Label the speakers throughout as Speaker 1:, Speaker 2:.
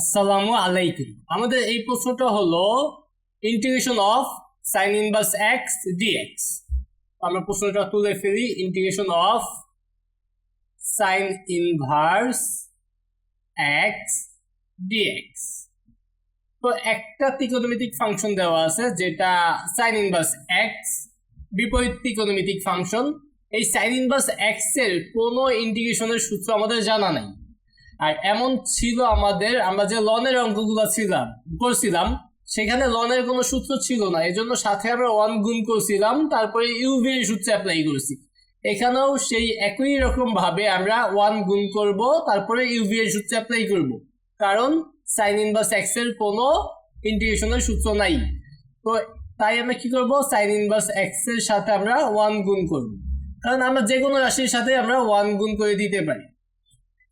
Speaker 1: আসসালামু আলাইকুম। আমাদের এই প্রশ্নটা হলো integration of sine inverse x dx আমরা প্রশ্নটা তুলে ফেলি integration of sine inverse x dx তো একটা ত্রিকোণমিতিক ফাংশন দেওয়া আছে, যেটা সাইন ইনভার্স এক্স বিপরীত ত্রিকোণমিতিক ফাংশন এই সাইন ইনভার্স এক্সের কোনো ইন্টিগ্রেশনের সূত্র আমাদের জানা নাই। আর এমন ছিল আমাদের, আমরা যে লনের অঙ্কগুলো ছিলাম, করছিলাম, সেখানে লনের কোনো সূত্র ছিল না। এই জন্য সাথে আমরা ওয়ান গুণ করছিলাম, তারপরে ইউভি সূত্র অ্যাপ্লাই করেছি। এখানেও সেই একই রকম ভাবে আমরা ওয়ান গুণ করব, তারপরে ইউভি সূত্র অ্যাপ্লাই করব। কারণ সাইন ইনভার্স এক্সের কোনো ইন্টিগ্রেশনের সূত্র নাই। তো তাই আমরা কি করব? সাইন ইনভার্স এক্সের সাথে আমরা ওয়ান গুণ করব। কারণ আমরা যে কোনো রাশির সাথে আমরা ওয়ান গুণ করে দিতে পারি।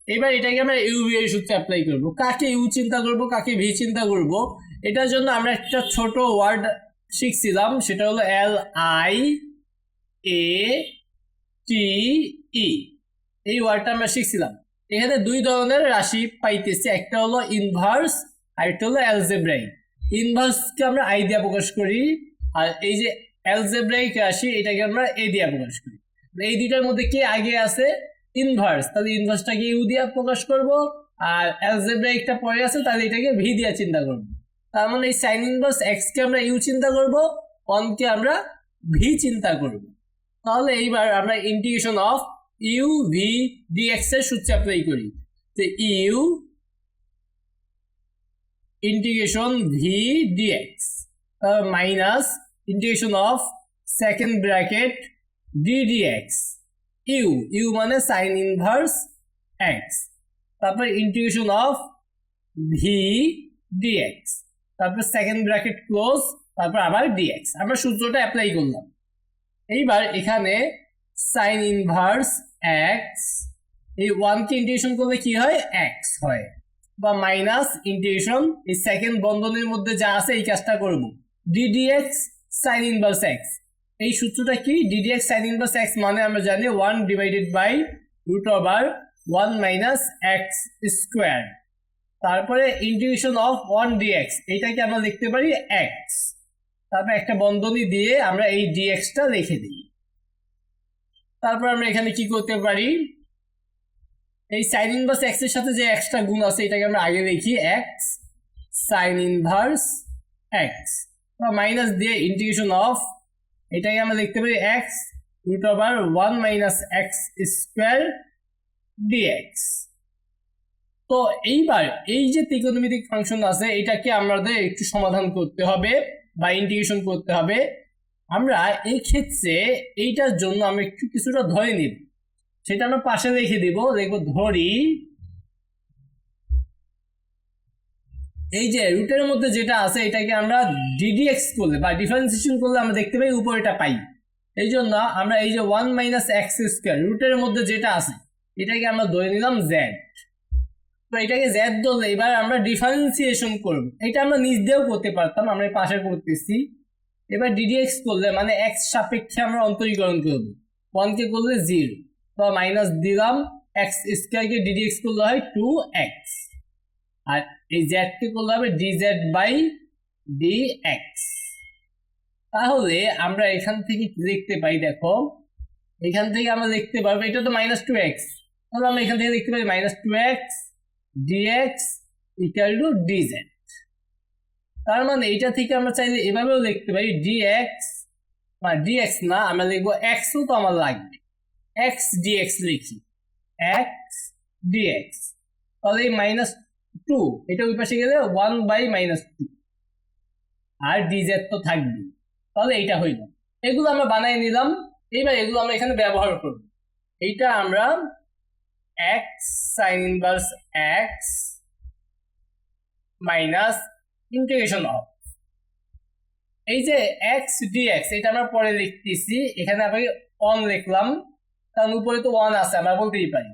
Speaker 1: এবার এটাকে আমরা ইউ ভি এর সূত্রে অ্যাপ্লাই করব। কাকে ইউ চিন্তা করব, কাকে ভি চিন্তা করব? এটার জন্য আমরা একটা ছোট ওয়ার্ড শিখছিলাম, সেটা হলো এল আই এ টি ই এই ওয়ার্ডটা আমরা শিখছিলাম। এখানে দুই ধরনের রাশি পাইতেছি, একটা হলো ইনভার্স আর একটা হলো অ্যালজেব্রাইক ইনভার্সকে আমরা আই দিয়ে প্রকাশ করি, আর এই যে অ্যালজেব্রাইক রাশি, এটাকে আমরা এ দিয়ে প্রকাশ করি। এই দুইটার মধ্যে কে আগে আছে? ইনভার্স তাহলে ইনভার্সটাকে ইউ দিয়ে প্রকাশ করব, আর অ্যালজেব্রাইকটা পরে আছে, তাহলে এটাকে ভি দিয়ে চিন্তা করব। তার মানে এই সাইন ইনভার্স এক্স কে আমরা ইউ চিন্তা করব কে আমরা ভি চিন্তা করব। তাহলে এইবার আমরা integration of u v dx এর সূত্র অ্যাপ্লাই করি। তো u integration v dx minus integration of second bracket d dx u u মানে সাইন ইনভার্স এক্স। তারপর ইন্টিগ্রেশন অফ ভি ডিএক্স। তারপর সেকেন্ড ব্র্যাকেট ক্লোজ, তারপর আবার ডিএক্স। আমরা সূত্রটা অ্যাপ্লাই করলাম। এইবার এখানে সাইন ইনভার্স এক্স, এই ওয়ানকে ইন্টিগ্রেশন করলে কি হয়? এক্স হয়। বা মাইনাস ইন্টিগ্রেশন এই সেকেন্ড বন্ধনের মধ্যে যা আছে এই কাজটা করব। D dx sine inverse x. এই সূত্রটা কি? ডিডিএক্স সাইন ইনভার্স এক্স মানে আমরা জানি one divided by root over one minus x square তারপরে ইন্টিগ্রেশন অফ ওয়ান ডিএক্স এইটাকে আমরা লিখতে পারি এক্স তারপর একটা বন্ধনী দিয়ে আমরা এই ডিএক্সটা লিখে দিই। তারপর আমরা এখানে কি করতে পারি? এই সাইন ইনভার্স এক্সের সাথে যে এক্সট্রা গুণ আছে, এটাকে আমরা আগে লিখি এক্স সাইন ইনভার্স এক্স বা মাইনাস দিয়ে ইন্টিগ্রেশন অফ এটাকে আমরা লিখতে পারি x root over one minus x square dx তো এইবার এই যে ত্রিকোণমিতিক ফাংশন আছে, এটাকে আমাদের একটু সমাধান করতে হবে বা ইন্টিগ্রেশন করতে হবে। আমরা এই ক্ষেত্রে এইটার জন্য আমরা একটু কিছুটা ধরে নিব। সেটা আমরা পাশে রেখে দিব। দেখব ধরি এই যে রুটের মধ্যে যেটা আছে, এটাকে আমরা ডিডিএক্স করলে বা ডিফারেন্সিয়েশন করলে আমরা দেখতে পাই উপরেটা পাই। এই জন্য আমরা এই যে ওয়ান মাইনাস এক্স স্কোয়ার রুটের মধ্যে যেটা আছে, এটাকে আমরা ধরে নিলাম জেড তো এটাকে জ্যাড ধরলে এবার আমরা ডিফারেন্সিয়েশন করব। এটা আমরা নিজ দিয়েও করতে পারতাম, আমরা পাশে করতেছি। এবার ডিডিএক্স করলে মানে এক্স সাপেক্ষে আমরা অন্তরীকরণ করব। ওয়ানকে করলে জিরো তো মাইনাস দিলাম এক্স স্কোয়ারকে ডিডিএক্স করলে হয় টু এক্স আর এই জেডকে করলে হবে d z by d x তাহলে আমরা এখান থেকে দেখতে পাই, দেখো? এখান থেকে আমরা দেখতে পারব, এটা তো মাইনাস টু এক্স তাহলে আমরা এখান থেকে দেখতে পাই minus two x dx equal to d তার মানে এইটা থেকে আমরা চাইলে এভাবেও দেখতে লিখতে পারি ডিএক্স মানে ডিএক্স না, আমরা লিখব এক্সও তো আমার লাগবে। এক্স ডিএক্স লিখি। এক্স ডি এক্স তাহলে এই মাইনাস টু এটা ওই পাশে গেলে ওয়ান বাই মাইনাস টু আর ডিজেড তো থাকবে। তাহলে এইটা হইল এগুলো আমরা বানাই নিলাম। এইবার এগুলো আমরা এখানে ব্যবহার করব। এইটা আমরা x sine inverse x minus integration of এই যে এক্স ডিএক্স এটা আমরা পরে লিখতেছি। এখানে আমি অন লিখলাম। কারণ উপরে তো ওয়ান আছে, আমরা বলতেই পারি।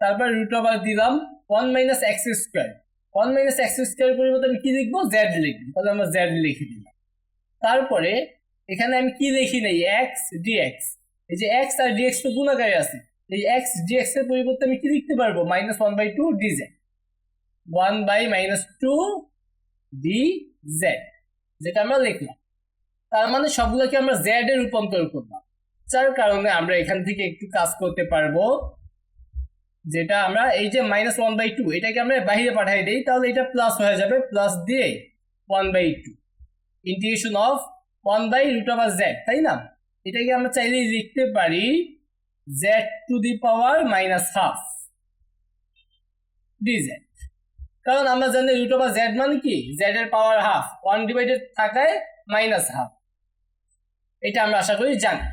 Speaker 1: তারপর রুট ওভার দিলাম। One minus x square one minus x square পরিবর্তে আমি কি লিখব? জেড লিখব। তাহলে আমরা জেড লিখে দিলাম। তারপরে এখানে আমি কি লিখি নেই? এক্স ডিএক্স এই যে এক্স আর ডিএক্স তো গুণাকারে আছে। এই এক্স ডিএক্স এর পরিবর্তে আমি কি লিখতে পারব? Minus one by two dz one by minus two d z যেটা আমরা লিখলাম। তার মানে সবগুলোকে আমরা জেড এ রূপান্তর করলাম। যার কারণে আমরা এখান থেকে একটু কাজ করতে পারব। যেটা আমরা এই যে মাইনাস ওয়ান বাই টু এটাকে আমরা বাইরে পাঠাই দিই, তাহলে এটা প্লাস হয়ে যাবে প্লাস দিয়ে one by two integration of one by root over z তাই না? এটাকে আমরা চাইলে লিখতে পারি z to the power minus half d z কারণ আমরা জানি রুট ওভার জেড মানে কি? জেড এর পাওয়ার হাফ ওয়ান ডিভাইডেড থাকায় মাইনাস হাফ এটা আমরা আশা করি জানি।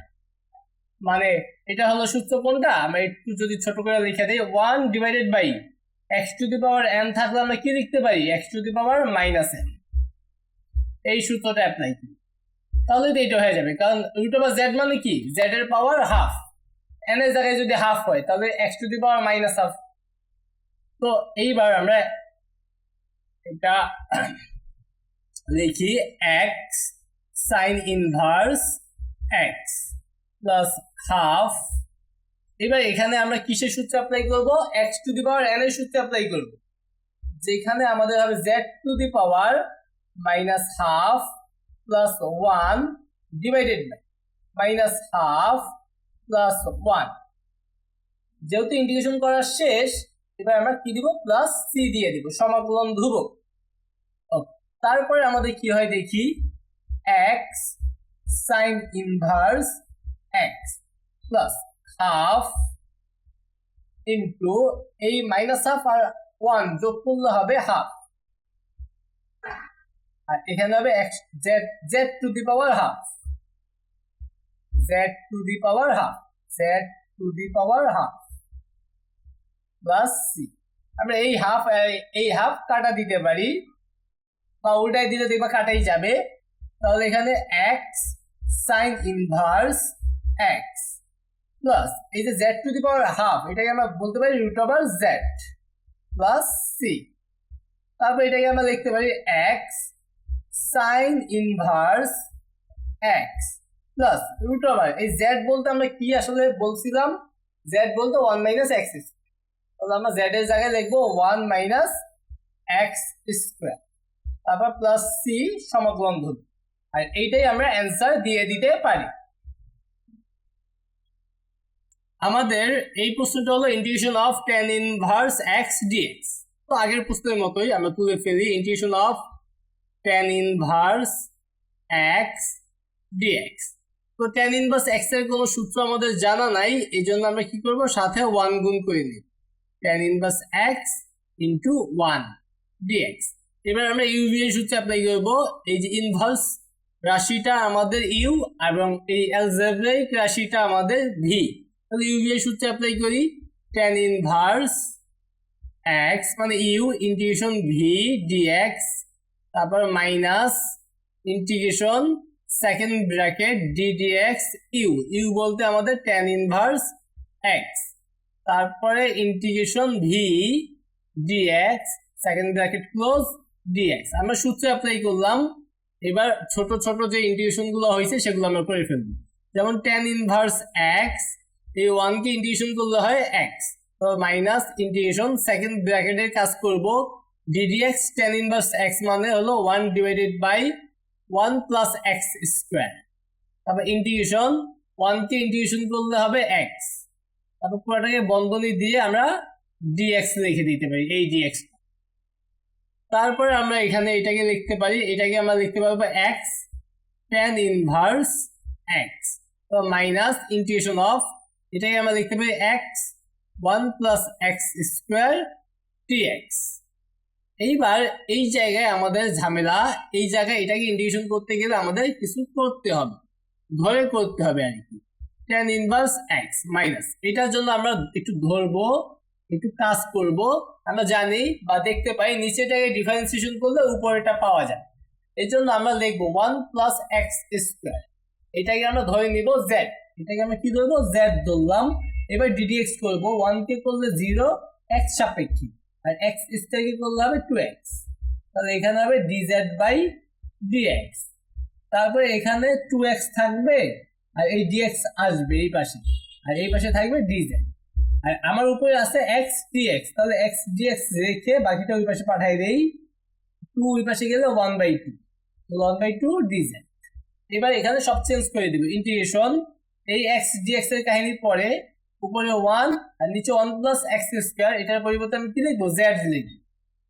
Speaker 1: মানে এটা হলো সূত্র কোনটা? আমরা একটু যদি ছোট করে লিখে দিই। One divided by x to the power n থাকলে আমরা কি লিখতে পারি? X to the power minus n এই সূত্রটা অ্যাপ্লাই করি। তাহলে তো এটা হয়ে যাবে। কারণ রুট ওভার জেড মানে কি? জেড এর পাওয়ার হাফ এন এর জায়গায় যদি হাফ হয়, তাহলে x to the power minus half তো এইবার আমরা এটা লিখি x sine inverse x plus half এবার এখানে আমরা কিসের সূত্র অ্যাপ্লাই করব? X to the power n এর সূত্র অ্যাপ্লাই করব। যেখানে আমাদের হবে z to the power minus half plus one divided by minus half plus one যেহেতু ইন্টিগ্রেশন করা শেষ, এবার আমরা কি দিব? প্লাস সি দিয়ে দিব, সমাকলন ধ্রুবক। তারপরে আমাদের কি হয় দেখি? X sine inverse x plus half into এই মাইনাস হাফ আর ওয়ান যোগ করলে হবে হাফ আর এখানে হবে x z z to the power half z to the power half z to the power half plus c আমরা এই হাফ এই হাফ কাটা দিতে পারি। বা উল্টাই দিলে দেখবা কাটাই যাবে। তাহলে এখানে x sine inverse x plus এই যে z to the power half এটাকে আমরা বলতে পারি root over z plus c তারপর এটাকে আমরা লিখতে পারি x sine inverse x plus root over এই জেড বলতে আমরা কি আসলে বলছিলাম? জেড বলতে ওয়ান মাইনাস এক্স তাহলে আমরা জেড এর জায়গায় লিখব ওয়ান মাইনাস এক্স স্কোয়ার তারপর প্লাস সি সমাকলন ধরব আর এইটাই আমরা অ্যান্সার দিয়ে দিতে পারি। আমাদের এই প্রশ্নটা হলো integration of tan inverse x dx তো আগের প্রশ্নের মতোই আমরা তুলে ফেলি integration of tan inverse x dx তো টেন ইনভার্স এক্সের কোনো সূত্র আমাদের জানা নাই এই জন্য আমরা কি করব? সাথে ওয়ান গুণ করে নিই tan inverse x into one dx এবার আমরা ইউভি এর সূত্রে অ্যাপ্লাই করব। এই যে ইনভার্স রাশিটা আমাদের ইউ এবং এই অ্যালজেব্রাইক রাশিটা আমাদের ভি তাহলে ইউভি এর সূত্রে অ্যাপ্লাই করি। টেন ইনভার্স এক্স মানে ইউ ইন্টিগ্রেশন ভি ডিএক্স তারপর minus integration second bracket d dx u u বলতে আমাদের টেন ইনভার্স এক্স তারপরে integration v dx second bracket close dx আমরা সূত্রে অ্যাপ্লাই করলাম। এবার ছোট ছোট যে ইন্টিগ্রেশনগুলো হয়েছে, সেগুলো আমরা করে ফেলব। যেমন টেন ইনভার্স এক্স এই ওয়ানকে ইন্টিগ্রেশন করলে হয় এক্স মাইনাস ইন্টিগ্রেশন সেকেন্ড ব্র্যাকেটের কাজ করব। ডিডিএক্স টেন ইনভার্স এক্স মানে হলো one divided by one plus x square তারপর ইন্টিগ্রেশন ওয়ানকে ইন্টিগ্রেশন করলে হবে এক্স তারপর পুরোটাকে বন্ধনী দিয়ে আমরা ডিএক্স লিখে দিতে পারি, এই ডিএক্স তারপরে আমরা এখানে এটাকে লিখতে পারি, এটাকে আমরা লিখতে পারব x tan inverse x minus integration of এটাকে আমরা লিখতে পারি x one plus x square tx এইবার এই জায়গায় আমাদের ঝামেলা, এই জায়গায় এটাকে ইন্টিগ্রেশন করতে গেলে আমাদের কিছু করতে হবে। ধরে করতে হবে আর কি। টেন ইনভার্স এক্স মাইনাস এটার জন্য আমরা একটু ধরবো, একটু কাজ করব। আমরা জানি বা দেখতে পাই নিচেটাকে ডিফারেন্সিয়েশন করলে উপরেটা পাওয়া যায়। এই জন্য আমরা লিখব ওয়ান প্লাস এক্স স্কোয়ার এটাকে আমরা ধরে নিব জেড এটাকে আমরা কি ধরবো? জেড ধরলাম। এবার ডিডিএক্স করব। ওয়ান কে করলে জিরো এক্স সাপেক্ষিক আর এক্স স্কোয়ারকে করলে হবে টু এক্স তাহলে এখানে হবে ডিজেড বাই ডিএক্স তারপরে এখানে টু এক্স থাকবে, আর এই ডিএক্স আসবে এই পাশে। আর এই পাশে থাকবে ডি ডিজেড আর আমার উপরে আছে এক্স ডিএক্স তাহলে এক্স ডিএক্স রেখে বাকিটা ওই পাশে পাঠাই দেই। টু ওই পাশে গেলে one by two one by two d dz এবার এখানে সব চেঞ্জ করে দিব। ইন্টিগ্রেশন এই এক্স ডিএক্স এর কাহিনীর পরে উপরে ওয়ান আর নিচে ওয়ান প্লাস এক্স স্কোয়ার এটার পরিবর্তে আমি কি লিখব? জেড লিখব।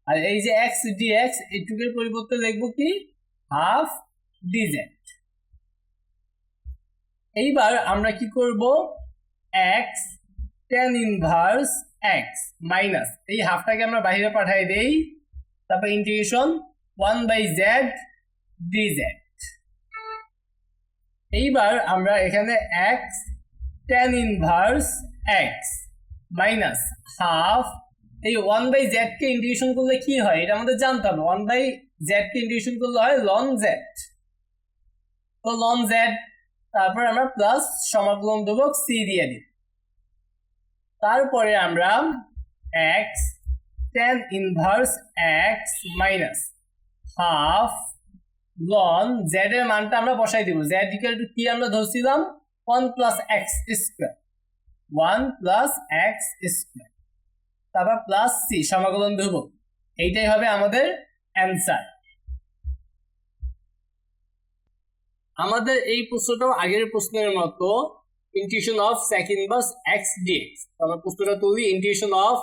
Speaker 1: আর এই যে এক্স ডিএক্স এইটুকের পরিবর্তে লিখব কি? হাফ ডি ডিজেড এইবার আমরা কি করব? X tan inverse x minus এই হাফটাকে আমরা বাইরে পাঠাই দেই। তারপর integration one by z d dz এইবার আমরা এখানে x tan inverse x minus half এই ওয়ান বাই কে ইন্টিগ্রেশন করলে কি হয়? এটা আমাদের জানতে হবে। ওয়ান বাই কে ইন্টিগ্রেশন করলে হয় লন জেড তো লন জেড তারপর আমরা প্লাস সমাকলন দেবো সি দিয়ে দিই। তারপরে আমরা x tan inverse x minus half ln z এর মানটা আমরা বসাই দিব। জেড ইকুয়াল টু কি আমরা ধরছিলাম one plus x square one plus x square তারপর প্লাস সি সমাকলন দেব এইটাই হবে আমাদের অ্যান্সার আমাদের এই প্রশ্নটাও আগের প্রশ্নের মতো integration of sec inverse x dx আমরা প্রশ্নটা তুলি integration of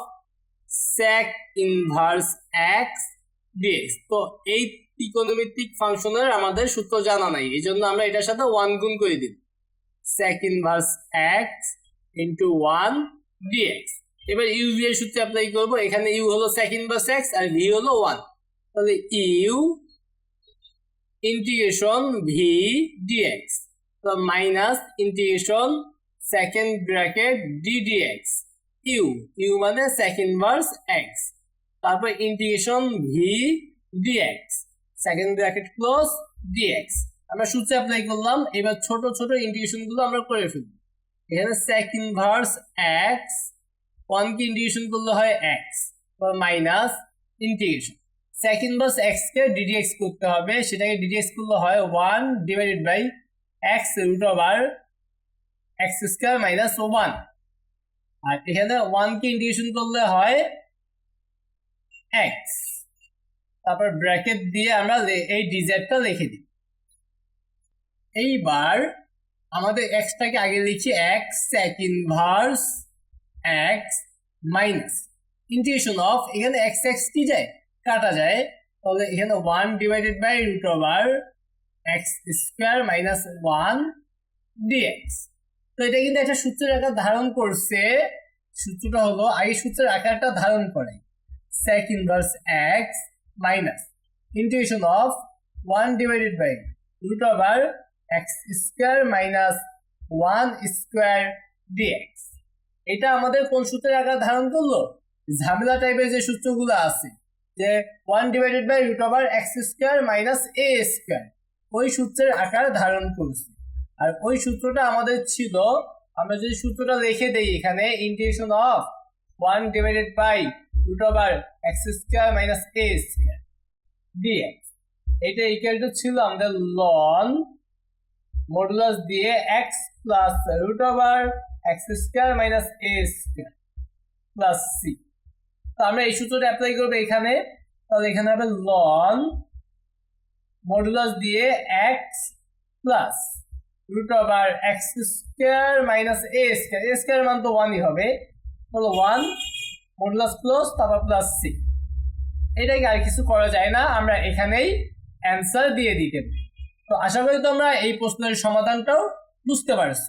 Speaker 1: sec inverse x dx তো এই ত্রিকোণমিতিক ফাংশনের আমাদের সূত্র জানা নাই। এই জন্য আমরা এটার সাথে ওয়ান গুণ করে দিব sec inverse x into one dx এবার ইউ ভি এর সূত্রে অ্যাপ্লাই করব। এখানে ইউ হলো সেক ইনভার্স এক্স আর ভি হলো ওয়ান তাহলে ইউ ইন্টিগ্রেশন ভি ডিএক্স তো minus integration second bracket d dx u u মানে সেকেন্ড ভার্স এক্স তারপর integration v dx second bracket close dx আমরা সূত্রে অ্যাপ্লাই করলাম, এবার ছোট ছোট ইন্টিগ্রেশনগুলো আমরা করে ফেলব। এখানে সেকেন্ড ভার্স এক্স ওয়ানকে ইন্টিগ্রেশন করলে হয় এক্স মাইনাস ইন্টিগ্রেশন সেকেন্ড বাস এক্স কে ডিডিএক্স করতে হবে, সেটাকে ডিডিএক্স করলে হয় one divided by x root over x square minus one আর এখানে ওয়ান কে ইন্টিগ্রেশন করলে হয় এক্স তারপর ব্র্যাকেট দিয়ে আমরা এই ডিজেটটা লিখে দিই। এইবার আমাদের এক্সটাকে আগে লিখি x sec inverse x minus integration of এখানে এক্স এক্স কি যায়? কাটা যায়। তাহলে এখানে one divided by root over x square minus one dx তো এটা কিন্তু একটা সূত্রের আকার ধারণ করছে। সূত্রটা হলো আই সূত্রের আকারটা ধারণ করে। Sec inverse x minus integration of one divided by root over x square minus one square dx এটা আমাদের কোন সূত্রের আকার ধারণ করল? ঝামেলা টাইপের যে সূত্রগুলো আছে, যে one divided by root over x square minus a square ওই সূত্রের আকার ধারণ করছে। আর ওই সূত্রটা আমাদের ছিল, আমরা যদি সূত্রটা লিখে দেই এখানে integration of one divided by root over x square minus a square dx এটা ইকুয়াল টু ছিল আমাদের লন মডুলাস দিয়ে x plus root over x square minus a square plus c তো আমরা এই সূত্রটা অ্যাপ্লাই করব এখানে। তাহলে এখানে হবে লন মডুলাস দিয়ে x plus root over x square minus a square a square মান তো ওয়ানই হবে। তাহলে ওয়ান মডুলাস প্লাস তারপর প্লাস সি এটাকে আর কিছু করা যায় না, আমরা এখানেই অ্যান্সার দিয়ে দিতে তো আশা করি তোমরা এই প্রশ্নের সমাধানটাও বুঝতে পারছ।